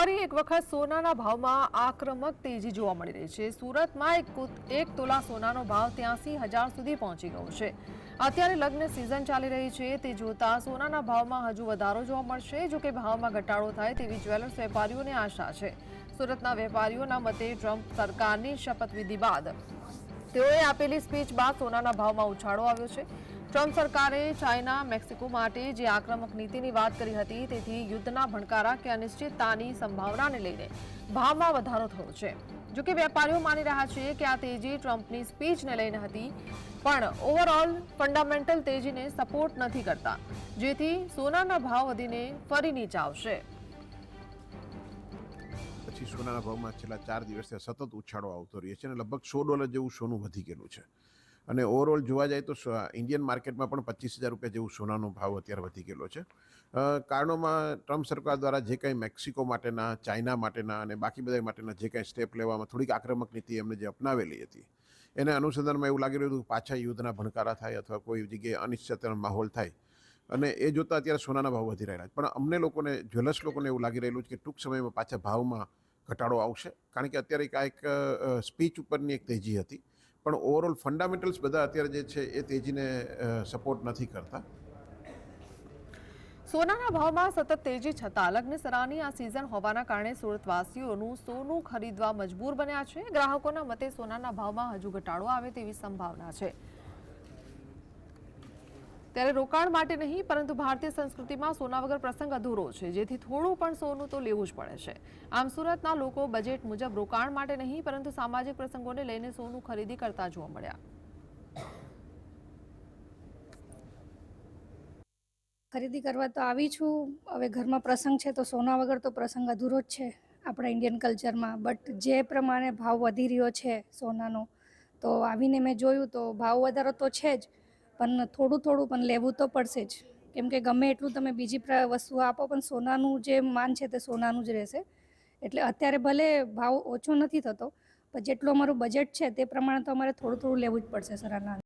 ફરી એક વખત સોનાના ભાવમાં આક્રમક તેજી જોવા મળી રહી છે. સુરતમાં એક એક તોલા સોનાનો ભાવ ત્યાંસી હજાર સુધી પહોંચી ગયો છે. અત્યારે લગ્ન સિઝન ચાલી રહી છે. તે જોતા સોનાના ભાવમાં હજુ વધારો જોવા મળશે. જો કે ભાવમાં ઘટાડો થાય તેવી જ્વેલર્સ વેપારીઓને આશા છે. સુરતના વેપારીઓના મતે ટ્રમ્પ સરકારની શપથવિધિ બાદ તેઓએ આપેલી સ્પીચ બાદ સોનાના ભાવમાં ઉછાળો આવ્યો છે. ટ્રમ્પ સરકારે ચાઇના, મેક્સિકો માટે જે આક્રમક નીતિની વાત કરી હતી, તેથી યુદ્ધના ભણકારા કે અનિશ્ચિતતાની સંભાવનાને લઈને ભાવમાં વધારો થયો છે. જો કે વેપારીઓ માની રહ્યા છે કે આ તેજી ટ્રમ્પની સ્પીચને લઈને હતી, પણ ઓવરઓલ ફંડામેન્ટલ તેજીને સપોર્ટ નથી કરતા, જેથી સોનાના ભાવ વધીને ફરી નીચે આવશે. પછી સોનાના ભાવમાં છેલ્લા ચાર દિવસથી સતત ઉછાળો આવતો રહ્યો છે અને લગભગ સો ડોલર જેવું સોનું વધી ગયેલું છે. અને ઓવરઓલ જોવા જાય તો ઇન્ડિયન માર્કેટમાં પણ પચીસ હજાર રૂપિયા જેવું સોનાનો ભાવ અત્યારે વધી ગયેલો છે. કારણોમાં ટ્રમ્પ સરકાર દ્વારા જે કંઈ મેક્સિકો માટેના ચાઇના માટેના અને બાકી બધા માટેના જે કંઈ સ્ટેપ લેવામાં થોડીક આક્રમક નીતિ એમણે જે અપનાવેલી હતી, એને અનુસંધાનમાં એવું લાગી રહ્યું હતું પાછા યુદ્ધના ભણકારા થાય અથવા કોઈ જગ્યાએ અનિશ્ચિતતાનો માહોલ થાય. અને એ જોતાં અત્યારે સોનાના ભાવ વધી રહ્યા છે. પણ અમને લોકોને, જ્વેલર્સ લોકોને એવું લાગી રહેલું છે કે ટૂંક સમયમાં પાછા ભાવમાં ઘટાડો આવશે. કારણ કે અત્યારે એક આ એક સ્પીચ ઉપરની એક તેજી હતી. પણ ઓવરઓલ ફંડામેન્ટલ્સ બધા અત્યારે જે છે એ તેજીને સપોર્ટ નથી કરતા. સોનાના ભાવમાં સતત તેજી છતાં લગ્ન સરાની આ સિઝન હોવાના કારણે સુરતવાસીઓનું સોનું ખરીદવા મજબૂર બન્યા છે. ગ્રાહકોના મતે સોનાના ભાવમાં હજુ ઘટાડો આવે તેવી સંભાવના છે. ત્યારે રોકાણ માટે નહીં, પરંતુ ભારતીય સંસ્કૃતિમાં સોના વગર પ્રસંગ અધૂરો છે. જેથી થોડું પણ સોનું તો લેવું જ પડે છે. આમ સુરતના લોકો બજેટ મુજબ રોકાણ માટે નહીં, પરંતુ સામાજિક પ્રસંગોને લઈને સોનું ખરીદી કરતા જોવા મળ્યા. ખરીદી કરવા તો આવી છું. હવે ઘરમાં પ્રસંગ છે તો સોના વગર તો પ્રસંગ અધૂરો જ છે આપણા ઇન્ડિયન કલ્ચરમાં બટ જે પ્રમાણે ભાવ વધી રહ્યો છે સોનાનો, તો આવીને મેં જોયું તો ભાવ વધારો તો છે જ. પણ થોડું થોડું પણ લેવું તો પડશે જ. કેમ કે ગમે એટલું તમે બીજી વસ્તુ આપો, પણ સોનાનું જે માન છે તે સોનાનું જ રહેશે. એટલે અત્યારે ભલે ભાવ ઓછો નથી થતો, પણ જેટલું અમારું બજેટ છે તે પ્રમાણે તો અમારે થોડું થોડું લેવું જ પડશે સરાના